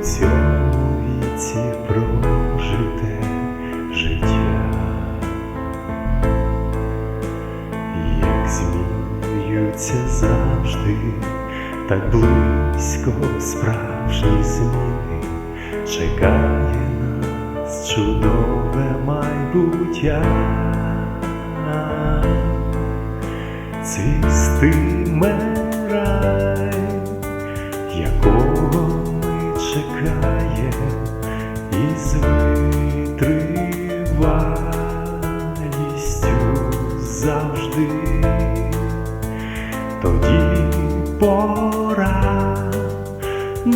у цьому віці прожите життя, як змінюються завжди, так близько справжні зміни чекає нас чудове майбуття.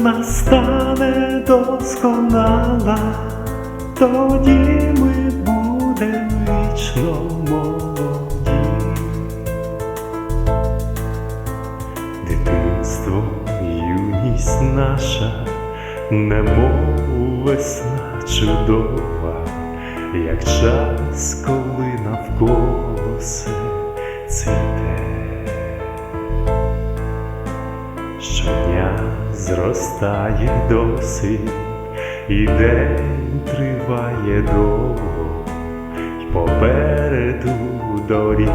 Настане досконала, тоді ми будемо вічно молоді. Дитинство, юність наша, немов весна чудова, як час, коли навколо зростає досвід, і день триває довго, й попереду доріг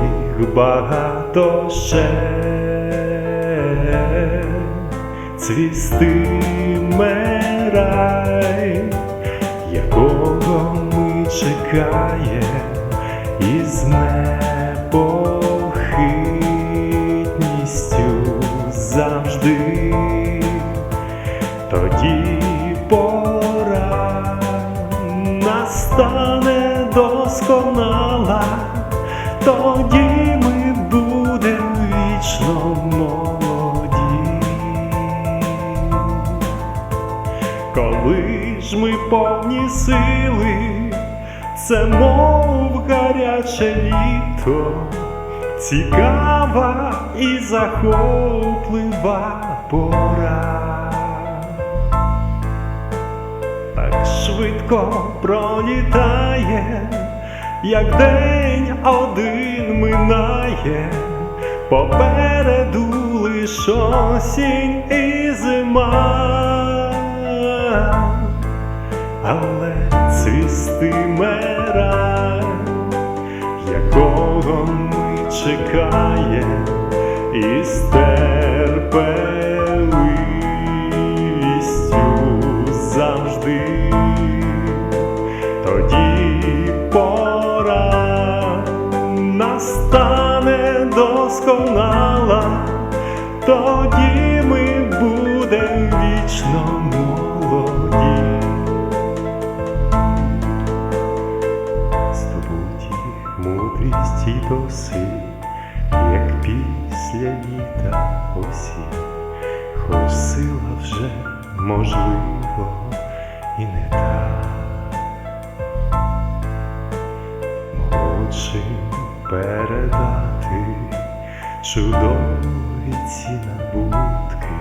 багато ще. Цвістиме рай, якого ми чекає із непохитністю тоді ми будемо вічно молоді. Коли ж ми повні сили, це мов гаряче літо, цікава і захоплива пора. Так швидко пролітає, як день один минає, попереду лиш осінь і зима. Але цвістиме рай, якого ми чекає із терпеливістю досконала, тоді ми будемо вічно молоді. Здобуті мудрість і досвід, як після літа осінь, хоч сила вже можливо і не та. Молодшим передати чудові ці набутки,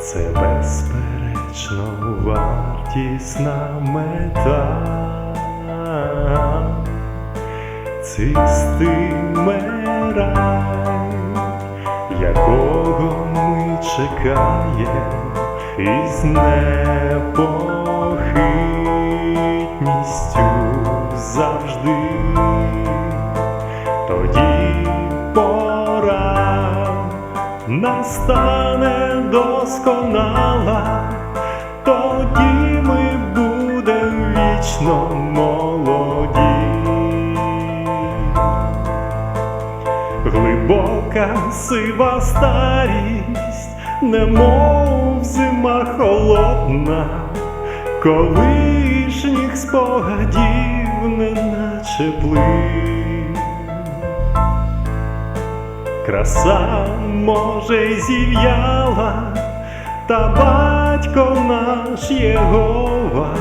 це безперечно вартісна мета. Цвістиме рай, якого ми чекає із непохитністю завжди, настане досконала, тоді ми будемо вічно молоді. Глибока сива старість, немов зима холодна, колишніх спогадів, неначе плин. Краса може зів'яла, та батько наш Єгова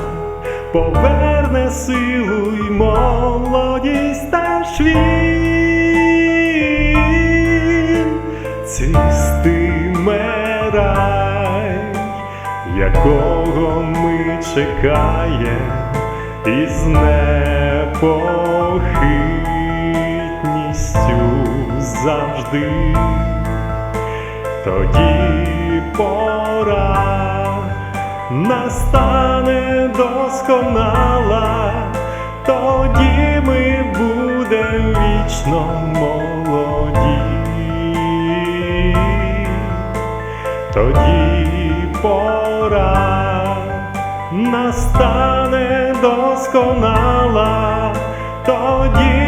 поверне силу й молодість теж він цвістиме рай, якого ми чекає із непохитністю завжди, тоді пора настане досконала, тоді ми будемо вічно молоді. тоді пора настане досконала, тоді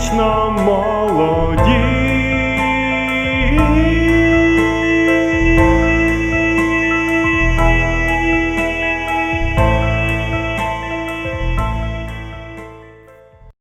вічно молоді.